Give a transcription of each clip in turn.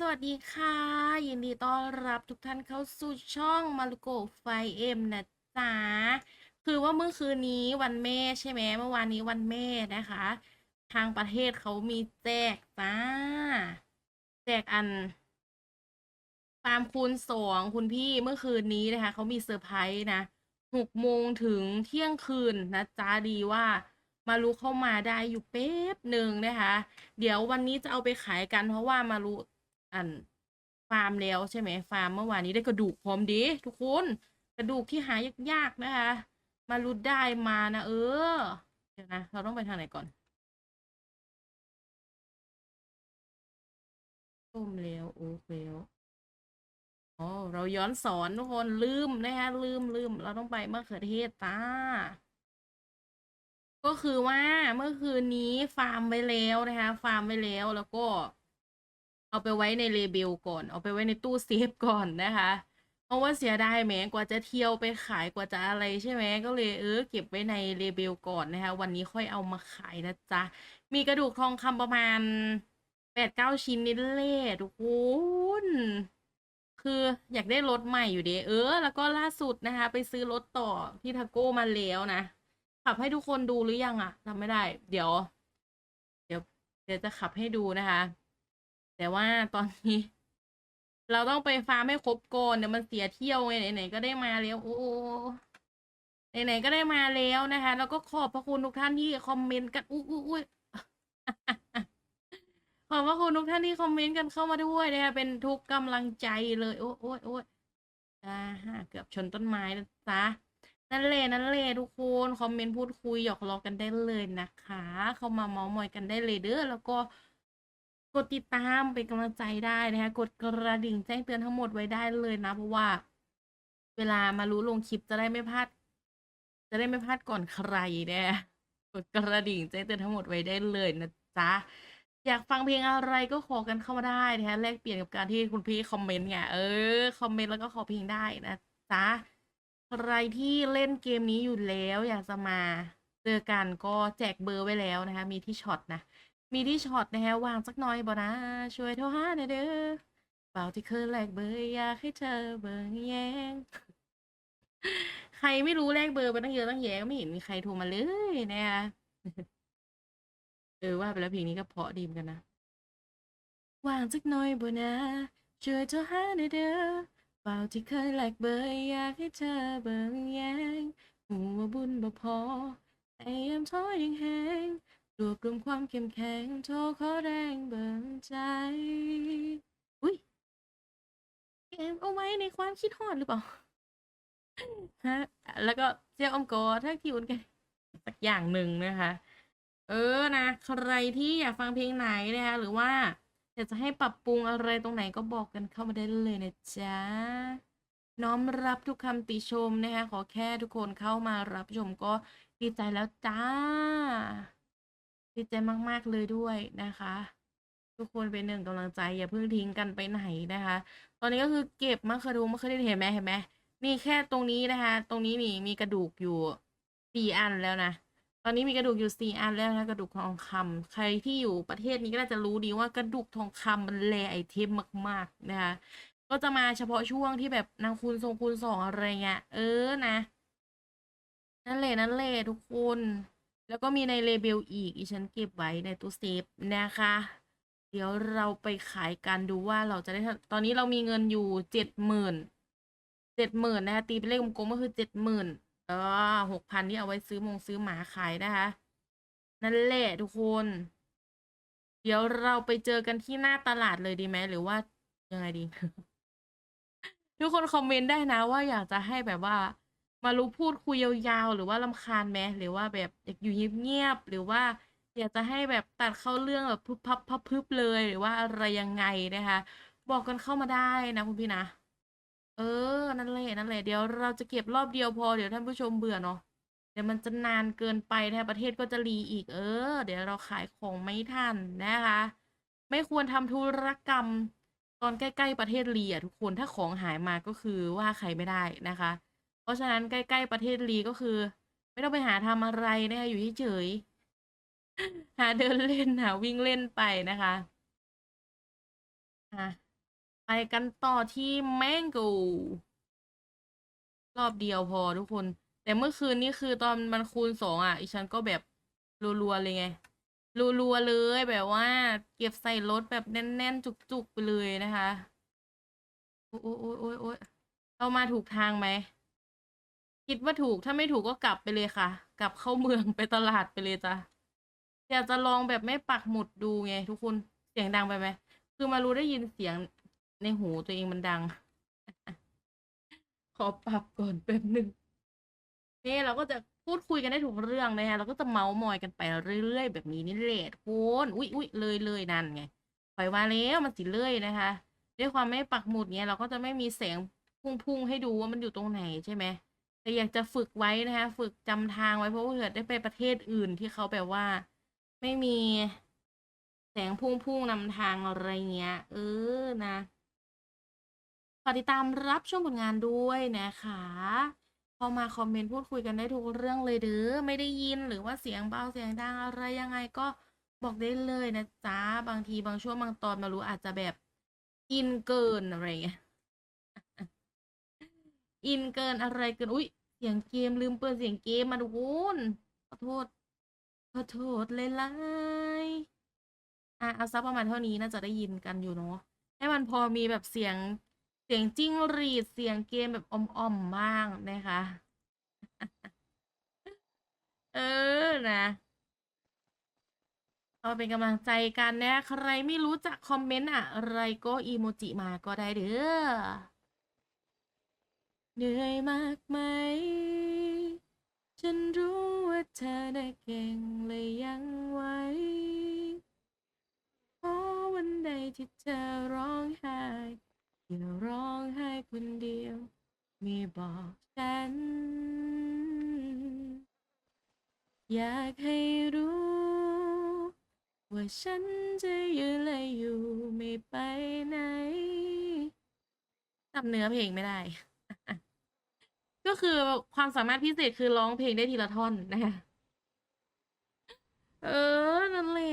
สวัสดีค่ะ ยินดีต้อนรับทุกท่านเข้าสู่ช่องมารุโกไฟเอ็มนะจ๊ะ คือว่าเมื่อคืนนี้วันแม่ใช่ไหมเมื่อวานนี้วันแม่นะคะ ทางประเทศเขามีแจกจ้า แจกอันฟาร์มคูณสองคุณพี่เมื่อคืนนี้นะคะ เขามีเซอร์ไพรส์นะหกโมงถึงเที่ยงคืนนะจ๊ะดีว่า มารู้เข้ามาได้อยู่แป๊บหนึ่งนะคะ เดี๋ยววันนี้จะเอาไปขายกัน เพราะว่ามารู้อันฟาร์มแล้วใช่ไหมฟาร์มเมื่อวานนี้ได้กระดูกพร้อมดีทุกคนกระดูกที่หายากๆนะคะ มารู้ได้มานะเออเดี๋ยวนะเราต้องไปทางไหนก่อนต้มแล้วโอ้แล้วอ๋อเราย้อนสอนทุกคนลืมนะคะลืมลืมเราต้องไปมะเขือเทศจ้า ก็คือว่าเมื่อคืนนี้ฟาร์มไว้แล้วนะคะ ฟาร์มไว้แล้วแล้วก็ เอาไปไว้ในเลเบลก่อน เอาไปไว้ในตู้เซฟก่อนนะคะ เพราะว่าเสียดายแหมกว่าจะเที่ยวไปขายกว่าจะอะไรใช่ไหมก็เลยเออเก็บไว้ในเลเบลก่อนนะคะ วันนี้ค่อยเอามาขายนะจ๊ะ มีกระดูกทองคำประมาณแปดเก้าชิ้นนี่แหละทุกคนคืออยากได้รถใหม่อยู่เดเออ แล้วก็ล่าสุดนะคะ ไปซื้อรถต่อที่ทาโก้มาแล้วนะ ขับให้ทุกคนดูหรือยังอะทำไม่ได้ เดี๋ยว เดี๋ยว เดี๋ยวจะขับให้ดูนะคะ แต่ว่าตอนนี้ เราต้องไปฟาร์มให้ครบก่อนเดี๋ยวมันเสียเที่ยวไงไหนๆก็ได้มาแล้ว โอ้ไหนๆก็ได้มาแล้วนะคะ แล้วก็ขอบพระคุณทุกท่านที่คอมเมนต์กันอุ้ยอุ้ยอุ้ยขอบพระคุณทุกท่านที่คอมเมนต์กันเข้ามาด้วยนะคะเป็นทุกกำลังใจเลย โอ้ยโอ้ยโอ้ยอ่าเกือบชนต้นไม้นะจ๊ะ นั่นเลยนั่นเลยทุกคนคอมเมนต์พูดคุยหยอกล้อกันได้เลยนะคะ เข้ามาเมาส์มอยกันได้เลยเด้อแล้วก็กดติดตามเป็นกำลังใจได้นะคะกดกระดิ่งแจ้งเตือนทั้งหมดไว้ได้เลยนะ เพราะว่า เวลามารู้ลงคลิปจะได้ไม่พลาด จะได้ไม่พลาดก่อนใครเนะกดกระดิ่งแจ้งเตือนทั้งหมดไว้ได้เลยนะจ๊ะอยากฟังเพลงอะไรก็ขอกันเข้ามาได้นะคะแลกเปลี่ยนกับการที่คุณพี่คอมเมนต์ไงเออคอมเมนต์แล้วก็ขอเพลงได้นะจ๊ะ ใครที่เล่นเกมนี้อยู่แล้วอยากจะมาเจอกันก็แจกเบอร์ไว้แล้วนะคะ มีที่ช็อตนะ มีที่ช็อตนะคะวางสักหน่อยบ่นะ ช่วยโทรหาหน่อยเด้อเปล่าที่เคยแลกเบอร์อยากให้เธอเบอร์แยงใครไม่รู้แลกเบอร์ไปตั้งเยอะตั้งแยะไม่เห็นมีใครโทรมาเลยนะคะเออว่าไปแล้วเพลงนี้ก็เพาะดีมกันนะวางสักหน่อยบ่นะช่วยโทรหาหน่อยเด้อ เปล่าที่เคยแลกเบอร์อยากให้เธอเบิ่งแยงหูว่าบุญบ่พอแต่ยามท้อยังแหงรวบรวมความเข้มแข็งโทรขอแรงเบิ่งใจ อุ้ยเก็บเอาไว้ในความคิดฮอดหรือเปล่าฮะแล้วก็เจ้าอมกอถ้าคิวกันสักอย่างหนึ่งนะคะ เออนะ ใครที่อยากฟังเพลงไหนนะคะหรือว่า อยากจะให้ปรับปรุงอะไรตรงไหนก็บอกกันเข้ามาได้เลยนะจ๊ะ น้อมรับทุกคำติชมนะคะขอแค่ทุกคนเข้ามารับชมก็ดีใจแล้วจ้า ดีใจมากๆเลยด้วยนะคะ ทุกคนเป็นหนึ่งกำลังใจอย่าเพิ่งทิ้งกันไปไหนนะคะ ตอนนี้ก็คือเก็บมะเขือดูมะเขือเทศเห็นไหมเห็นไหมมีแค่ตรงนี้นะคะ ตรงนี้นี่มีกระดูกอยู่สี่อันแล้วนะ ตอนนี้มีกระดูกอยู่สี่อันแล้วนะกระดูกทองคำใครที่อยู่ประเทศนี้ก็น่าจะรู้ดีว่ากระดูกทองคำมันแรไอเทมมาก ๆ นะคะก็จะมาเฉพาะช่วงที่แบบนางคูณทรงคูณสองอะไรเงี้ยเออนะนั่นแหละนั่นแหละทุกคน แล้วก็มีในเลเบลอีกอีฉันเก็บไว้ในตู้เซฟนะคะ เดี๋ยวเราไปขายกันดูว่าเราจะได้ตอนนี้เรามีเงินอยู่เจ็ดหมื่นเจ็ดหมื่นนะคะตีเป็นเลขกลมๆก็คือเจ็ดหมื่น ออหกพันที่เอาไว้ซื้อมงซื้อหมาขายนะคะ นั่นแหละทุกคน เดี๋ยวเราไปเจอกันที่หน้าตลาดเลยดีไหมหรือว่ายังไงดี ทุกคนคอมเมนต์ได้นะ ว่าอยากจะให้แบบว่า มารู้พูดคุยยาวๆ หรือว่ารำคาญไหมหรือว่าแบบอยากอยู่เงียบๆหรือว่าอยากจะให้แบบตัดเข้าเรื่องแบบพึบพับพับพึบเลยหรือว่าอะไรยังไงนะคะ บอกกันเข้ามาได้นะคุณพี่นะ เออ นั่นแหละนั่นแหละ เดี๋ยวเราจะเก็บรอบเดียวพอ เดี๋ยวท่านผู้ชมเบื่อเนาะ เดี๋ยวมันจะนานเกินไปนะประเทศก็จะรีอีก เออ เดี๋ยวเราขายของไม่ทันนะคะ ไม่ควรทำธุรกรรม ตอนใกล้ๆประเทศรีอะทุกคน ถ้าของหายมาก็คือว่าใครไม่ได้นะคะ เพราะฉะนั้นใกล้ๆประเทศรีก็คือ ไม่ต้องไปหาทำอะไรนะคะอยู่เฉยหาเดินเล่นหาวิ่งเล่นไปนะคะอะ ไปกันต่อที่แมงโกรอบเดียวพอทุกคน แต่เมื่อคืนนี้คือตอนมันคูณสองอะอีฉันก็แบบรัวๆเลยไงรัวๆเลยแบบว่า เก็บใส่รถแบบแน่นๆ จุกๆไปเลยนะคะโอ้ยโอ้ยโอ้ยโอ้ยเรามาถูกทางไหมคิดว่าถูกถ้าไม่ถูกก็กลับไปเลยค่ะ กลับเข้าเมืองไปตลาดไปเลยจ้ะอยากจะลองแบบไม่ปักหมุดดูไงทุกคนเสียงดังไปไหมคือมารู้ได้ยินเสียง ในหูตัวเองมันดัง ขอปรับก่อนแป๊บหนึ่งนี่เราก็จะพูดคุยกันได้ถูกเรื่องนะคะเราก็จะเมาส์มอยกันไปเรื่อยๆแบบนี้นี่แหละทุกคนอุ๊ยอุ๊ยเลยเลยนั่นไงปล่อยว่าแล้วมันสิเลยนะคะ ด้วยความไม่ปักหมุดเนี้ยเราก็จะไม่มีแสงพุ่งๆให้ดูว่ามันอยู่ตรงไหนใช่ไหมแต่อยากจะฝึกไว้นะคะ ฝึกจำทางไว้เพราะว่าเผื่อได้ไปประเทศอื่นที่เขาแบบว่า ไม่มีแสงพุ่งๆนำทางอะไรเงี้ย เออนะ ฝากติดตามรับชมผลงานด้วยนะคะเข้ามาคอมเมนต์พูดคุยกันได้ทุกเรื่องเลยเด้อไม่ได้ยินหรือว่าเสียงเบาเสียงดังอะไรยังไงก็บอกได้เลยนะจ๊ะบางทีบางช่วงบางตอนมารู้อาจจะแบบอินเกินอะไรเงี้ยอินเกินอะไรเกินอุ๊ยเสียงเกมลืมเปิดเสียงเกมมาดูคุณขอโทษขอโทษเลยล่ะอะเอาซักประมาณเท่านี้น่าจะได้ยินกันอยู่เนาะให้มันพอมีแบบเสียง สียงจิ้งหรีดเสียงเกมแบบอ่อมๆบ้างนะคะ เออนะเอาเป็นกำลังใจกันนะ ใครไม่รู้จักคอมเมนต์อะไรก็อีโมจิมาก็ได้เด้อเหนื่อยมากไหม ฉันรู้ว่าเธอน่ะเก่งเลยยังไหวเพราะวันใดที่เธอร้องไห้ อย่าร้องไห้คนเดียวมีบอกฉัน อยากให้รู้ ว่าฉันจะยืนและอยู่ไม่ไปไหนจำเนื้อเพลงไม่ได้ ก็คือความสามารถพิเศษคือร้องเพลงได้ทีละท่อนนะคะเออ นั่นแหละ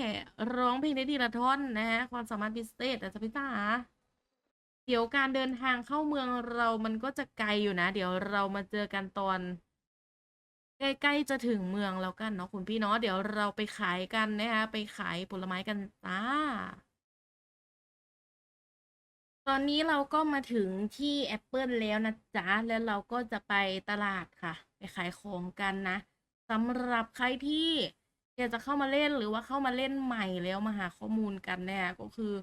ร้องเพลงได้ทีละท่อนนะฮะ ความสามารถพิเศษอาจจะพิตา เดี๋ยวการเดินทางเข้าเมืองเรามันก็จะไกลอยู่นะ เดี๋ยวเรามาเจอกันตอน ใกล้ๆจะถึงเมืองแล้วกันเนาะคุณพี่เนาะเดี๋ยวเราไปขายกันนะคะไปขายผลไม้กันจ้าตอนนี้เราก็มาถึงที่แอปเปิลแล้วนะจ๊ะ แล้วเราก็จะไปตลาดค่ะ ไปขายของกันนะสำหรับใครที่อยากจะเข้ามาเล่นหรือว่าเข้ามาเล่นใหม่แล้วมาหาข้อมูลกันเนี่ยก็คือ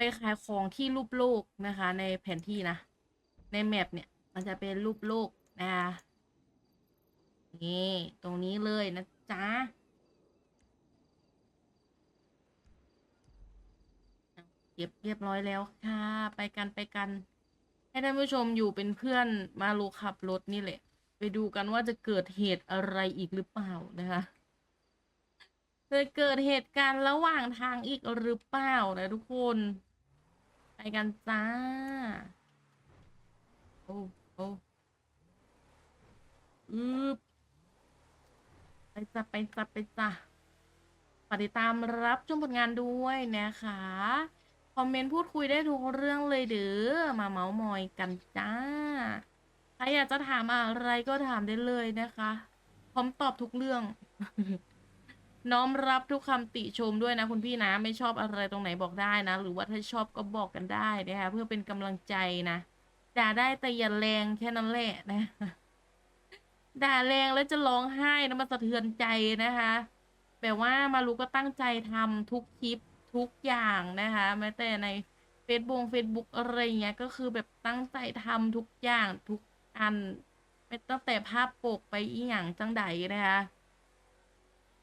ไปขายของที่รูปโลกนะคะ ในแผนที่นะ ในแมปเนี่ย มันจะเป็นรูปโลกนะคะนี่ตรงนี้เลยนะจ๊ะเก็บเรียบร้อยแล้วค่ะ ไปกันไปกัน ให้ท่านผู้ชมอยู่เป็นเพื่อนมาลูขับรถนี่แหละ ไปดูกันว่าจะเกิดเหตุอะไรอีกหรือเปล่านะคะจะเกิดเหตุการณ์ระหว่างทางอีกหรือเปล่านะทุกคน ไปกันจ้า โอ้โอ้อืบไปจ้ะไปจ้ะไปจ้ะฝากติดตามรับชมผลงานด้วยนะคะ คอมเมนต์พูดคุยได้ทุกเรื่องเลยเด้อมาเมาส์มอยกันจ้า ใครอยากจะถามอะไรก็ถามได้เลยนะคะ พร้อมตอบทุกเรื่อง น้อมรับทุกคำติชมด้วยนะคุณพี่นะไม่ชอบอะไรตรงไหนบอกได้นะ หรือว่าถ้าชอบก็บอกกันได้นะคะเพื่อเป็นกำลังใจนะด่าได้แต่อย่าแรงแค่นั้นแหละนะด่าแรงแล้วจะร้องไห้นะมันสะเทือนใจนะคะแบบว่ามารู้ก็ตั้งใจทำทุกคลิปทุกอย่างนะคะแม้แต่ใน Facebook Facebook อะไรเงี้ยก็คือแบบตั้งใจทำทุกอย่างทุกอันไม่ตั้งแต่ภาพปกไปอีหยังจังใดนะคะ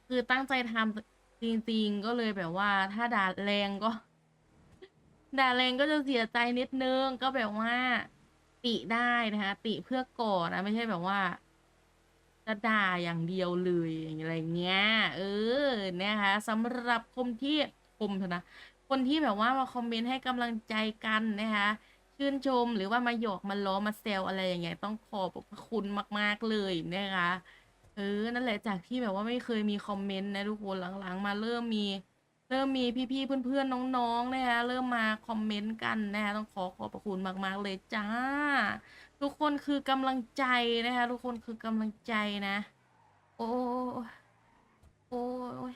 คือตั้งใจทำจริงๆก็เลยแบบว่า ถ้าด่าแรงก็ ด่าแรงก็จะเสียใจนิดนึง ก็แบบว่า ติได้นะคะติเพื่อก่อนะไม่ใช่แบบว่าจะด่าอย่างเดียวเลยอย่างไรเงี้ย เออนะคะสำหรับคนที่ชมเถอะนะคนที่แบบว่ามาคอมเมนต์ให้กำลังใจกันนะคะชื่นชมหรือว่ามาหยอกมาล้อมาแซวอะไรอย่างเงี้ยต้องขอบพระคุณมาก ๆ เลยนะคะ เออ นั่นแหละจากที่แบบว่าไม่เคยมีคอมเมนต์นะทุกคนหลังๆ มาเริ่มมี เริ่มมีพี่ๆเพื่อนๆน้องๆนะคะเริ่มมาคอมเมนต์กันนะคะต้องขอขอบพระคุณมากๆเลยจ้า ทุกคนคือกำลังใจนะคะทุกคนคือกำลังใจนะ โอ้โอ้ย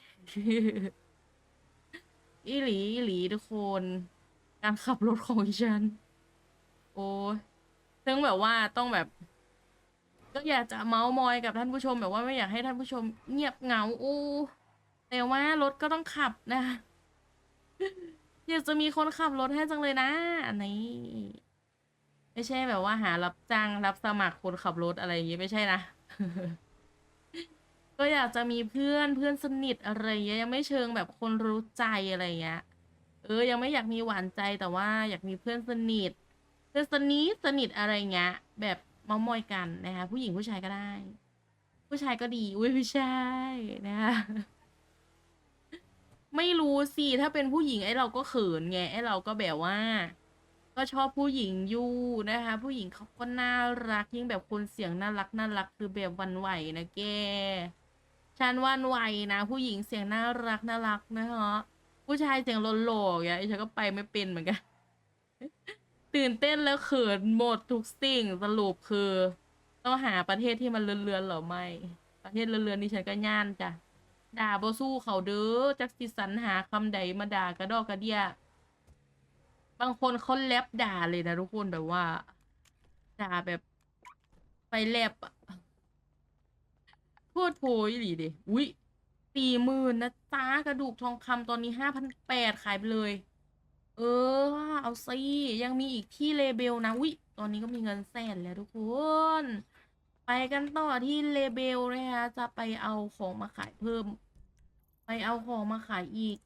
อีหลีอีหลีทุกคน การขับรถของฉัน โอ้ยซึ่งแบบว่าต้องแบบ ก็อยากจะเมาส์มอยกับท่านผู้ชมแบบว่าไม่อยากให้ท่านผู้ชมเงียบเหงาอู้แต่ว่ารถก็ต้องขับนะ อยากจะมีคนขับรถให้จังเลยนะ อันนี้ ไม่ใช่แบบว่าหารับจ้างรับสมัครคนขับรถอะไรอย่างงี้ไม่ใช่นะ ก็อยากจะมีเพื่อนเพื่อนสนิทอะไรเงี้ยยังไม่เชิงแบบคนรู้ใจอะไรเงี้ย เออ ยังไม่อยากมีหวานใจแต่ว่าอยากมีเพื่อนสนิท เพื่อนสนิทสนิทอะไรเงี้ยแบบ มามอยกันนะคะผู้หญิงผู้ชายก็ได้ ผู้ชายก็ดีอุ้ยผู้ชายนะคะไม่รู้สิถ้าเป็นผู้หญิงไอ้เราก็เขินไงไอ้เราก็แบบว่า ก็ชอบผู้หญิงอยู่นะคะ ผู้หญิงเขาก็น่ารักยิ่งแบบคนเสียงน่ารักน่ารักคือแบบวันไหวนะแกฉันวันไหวนะผู้หญิงเสียงน่ารักน่ารักนะฮะผู้ชายเสียงหล่อๆอย่างเงี้ยไอ้ฉันก็ไปไม่เป็นเหมือนกัน ตื่นเต้นแล้วเขินหมดทุกสิ่งสรุปคือ ต้องหาประเทศที่มันเลือนๆเหรอไม่ ประเทศเลือนๆนี่ฉันก็ย่านจ้ะด่าบ่สู้เขาเด้อจักสิสรรหาคำใดมาด่ากระดอกกระเดียบางคนเขาแลบด่าเลยนะทุกคนแบบว่า ด่าแบบไปแลบอะพูดโพยหลีดิอุ้ยสี่หมื่นนะจ้ากระดูกทองคำตอนนี้ห้าพันแปดขายไปเลย เออ เอาสิยังมีอีกที่เลเบลนะอุ้ยตอนนี้ก็มีเงินแสนแล้วทุกคน ไปกันต่อที่เลเบลนะคะจะไปเอาของมาขายเพิ่ม ไปเอาของมาขายอีก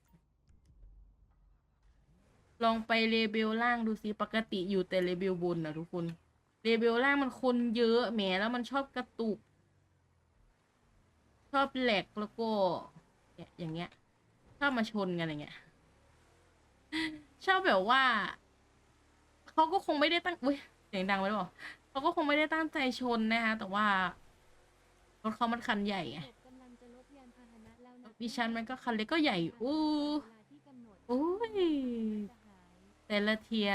ลองไปเลเบลล่างดูสิปกติอยู่แต่เลเบลบนนะทุกคนเลเบลล่างมันคนเยอะแหมแล้วมันชอบกระตุก ชอบแหลกแล้วก็อย่างเงี้ยชอบมาชนกันอย่างเงี้ย ชอบแบบว่า เขาก็คงไม่ได้ตั้งอุ้ยเสียงดังไปหรือเปล่าเขาก็คงไม่ได้ตั้งใจชนนะคะแต่ว่ารถเขามันคันใหญ่ไงกำลังจะลดยานพาหนะแล้วนะดิฉันมันก็คันเล็กก็ใหญ่อู้เวลาที่กำหนดอุ้ยจะหายแต่ละเทีย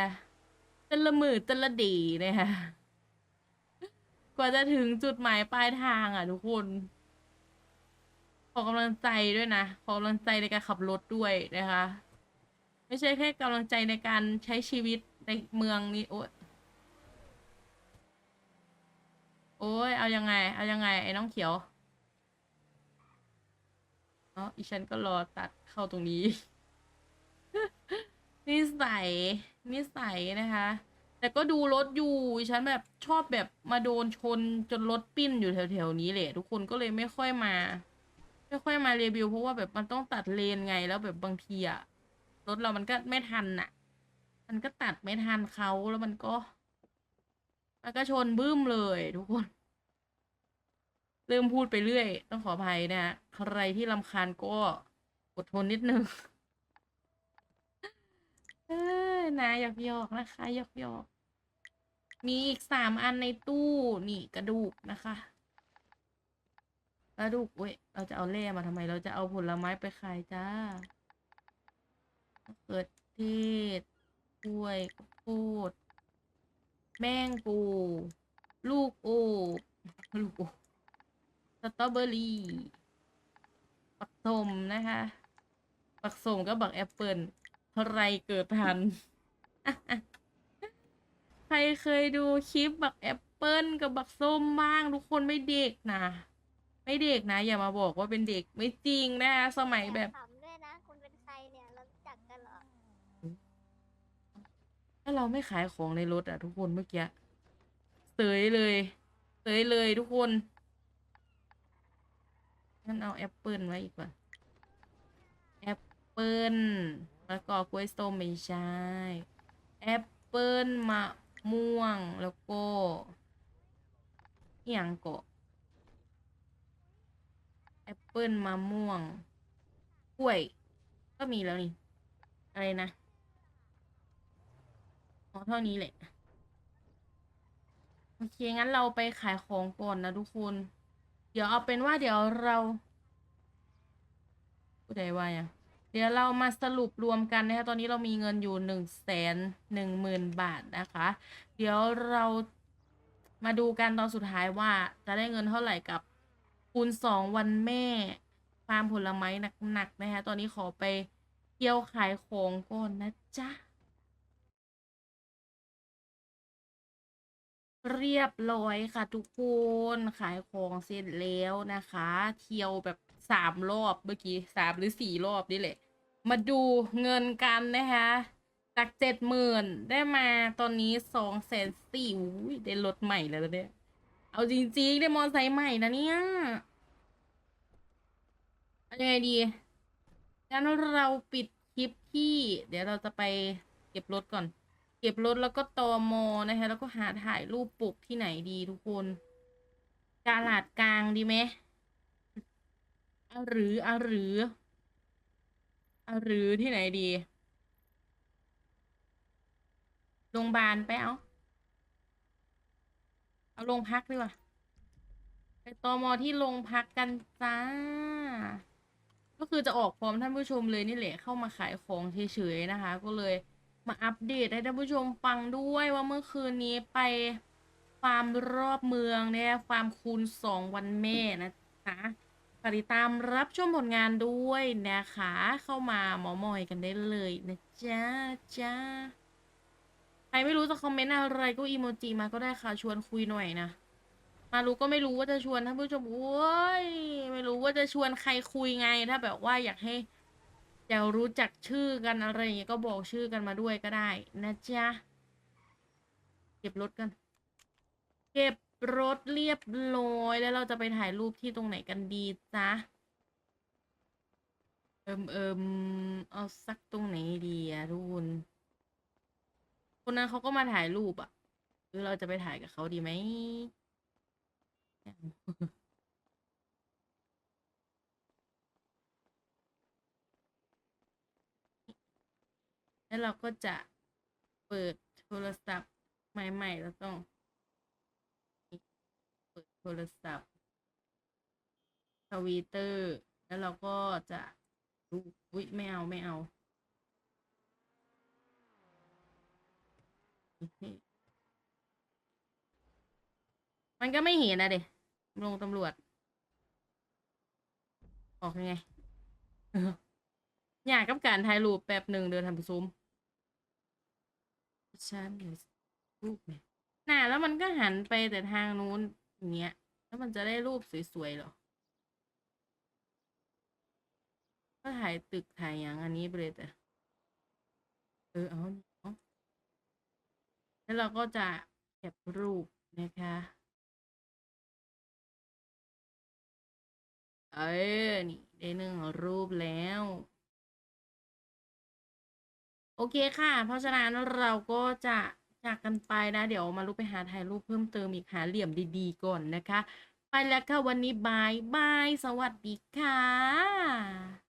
แต่ละมือแต่ละดีนะคะกว่าจะถึงจุดหมายปลายทางอะทุกคนขอกำลังใจด้วยนะ ขอกำลังใจในการขับรถด้วยนะคะ ไม่ใช่แค่กำลังใจในการใช้ชีวิตในเมืองนี้โอ้ยโอ้ย เอายังไง เอายังไง ไอ้น้องเขียวเนาะอีฉันก็รอตัดเข้าตรงนี้ นิสัย นิสัยนะคะ แต่ก็ดูรถอยู่ฉันแบบชอบแบบมาโดนชนจนรถปิ้นอยู่แถวๆนี้แหละ ทุกคนก็เลยไม่ค่อยมา ไม่ค่อยมารีวิวเพราะว่าแบบมันต้องตัดเลนไงแล้วแบบบางทีอะ รถเรามันก็ไม่ทันน่ะ มันก็ตัดไม่ทันเขาแล้วมันก็มันก็ชนบึ้มเลยทุกคน เริ่มพูดไปเรื่อย ต้องขออภัยนะฮะใครที่รำคาญก็อดทนนิดนึงเออนะหยอกหยอกนะคะหยอกหยอกมีอีกสามอันในตู้นี่กระดูกนะคะกระดูกเว้ยเราจะเอาแร่มาทำไม เราจะเอาผลไม้ไปขายจ้า เขือเทศกล้วยข้ดแมงปูลูกโอลูกโอสตรอเบอรี่ปักสมนะคะปักสมก็บักแอปเปิลใครเกิดทัน ใครเคยดูคลิปบักแอปเปิลกับบักส้มบ้างทุกคนไม่เด็กนะ ไม่เด็กนะ อย่ามาบอกว่าเป็นเด็กไม่จริงนะคะสมัยแบบ ขำด้วยนะ คุณเป็นใครเนี่ย เรารู้จักกันเหรอ ถ้าเราไม่ขายของในรถอะทุกคนเมื่อกี้เสยเลยเสยเลยทุกคนงั้นเอาแอปเปิลไว้อีกก่อนแอปเปิลแล้วก็กล้วยส้มไม่ใช่แอปเปิลมะม่วงแล้วก็อย่างก็แอปเปิลมะม่วงกล้วย ก็มีแล้วนี่ อะไรนะ อ๋อเท่านี้แหละ โอเค งั้นเราไปขายของก่อนนะทุกคน เดี๋ยวเอาเป็นว่าเดี๋ยวเราผู้ใดว่ายังเดี๋ยวเรามาสรุปรวมกันนะคะ ตอนนี้เรามีเงินอยู่หนึ่งแสนหนึ่งหมื่นบาทนะคะ เดี๋ยวเรามาดูกันตอนสุดท้ายว่าจะได้เงินเท่าไหร่กับคูณสองวันแม่ฟาร์มผลไม้หนักๆนะคะ ตอนนี้ขอไปเที่ยวขายของก่อนนะจ๊ะ เรียบร้อยค่ะทุกคนขายของเสร็จแล้วนะคะ เที่ยวแบบสามรอบเมื่อกี้สามหรือสี่รอบนี่แหละ มาดูเงินกันนะคะ จากเจ็ดหมื่นได้มาตอนนี้สองแสนสี่อุ้ยได้รถใหม่แล้วเนี่ยเอาจริงๆ ได้มอเตอร์ไซค์ใหม่นะเนี่ยเอายังไงดีงั้นเราปิดคลิปที่ เดี๋ยวเราจะไปเก็บรถก่อน เก็บรถแล้วก็ตอมอนะคะ แล้วก็หาถ่ายรูปปลุกที่ไหนดีทุกคน กาลาดกลางดีไหมอาหรืออาหรืออาหรือที่ไหนดี โรงพยาบาลไปเอา เอาโรงพักดีกว่าไปตอมอที่โรงพักกันจ้า ก็คือจะออกพร้อมท่านผู้ชมเลยนี่แหละเข้ามาขายของเฉยๆนะคะ ก็เลย มาอัปเดตให้ท่านผู้ชมฟังด้วยว่าเมื่อคืนนี้ไปฟาร์มรอบเมืองเนี่ยฟาร์มคูณสองวันแม่นะคะฝากติดตามรับชมผลงานด้วยนะคะ เข้ามาหมอมอยกันได้เลยนะจ๊ะจ้าใครไม่รู้จะคอมเมนต์อะไรก็อีโมจิมาก็ได้ค่ะชวนคุยหน่อยนะ มารู้ก็ไม่รู้ว่าจะชวนท่านผู้ชมโอ้ยไม่รู้ว่าจะชวนใครคุยไงถ้าแบบว่าอยากให้ อยากรู้จักชื่อกันอะไรอย่างเงี้ยก็บอกชื่อกันมาด้วยก็ได้นะจ๊ะ เก็บรถกัน เก็บรถเรียบร้อยแล้วเราจะไปถ่ายรูปที่ตรงไหนกันดีจ๊ะ เอิมเอิมเอาสักตรงไหนดีอะทุกคนคนนั้นเขาก็มาถ่ายรูปอะหรือเราจะไปถ่ายกับเขาดีไหมไม่เอา แล้วเราก็จะเปิดโทรศัพท์ใหม่ๆแล้วต้อง เปิดโทรศัพท์ทวิตเตอร์ แล้วเราก็จะดูอุ๊ยไม่เอาไม่เอามันก็ไม่เห็นนะเด็ลงตำรวจ ออกยังไงอยากกับการถ่ายรูปแป๊บหนึ่งเดินทำไปซูม ชันรูปเนี่ยน่ะแล้วมันก็หันไปแต่ทางนู้นอย่างเงี้ย แล้วมันจะได้รูปสวยๆหรอ ก็ถ่ายตึกถ่ายอย่างอันนี้ไปเลยแต่ เออเอาเอาแล้วเราก็จะเก็บรูปนะคะเออนี่ได้หนึ่งรูปแล้ว โอเคค่ะ เพราะฉะนั้นเราก็จะจากกันไปนะ เดี๋ยวมาลุกไปหาถ่ายรูปเพิ่มเติมอีกหาเหลี่ยมดีๆก่อนนะคะ ไปแล้วค่ะวันนี้บายบาย สวัสดีค่ะ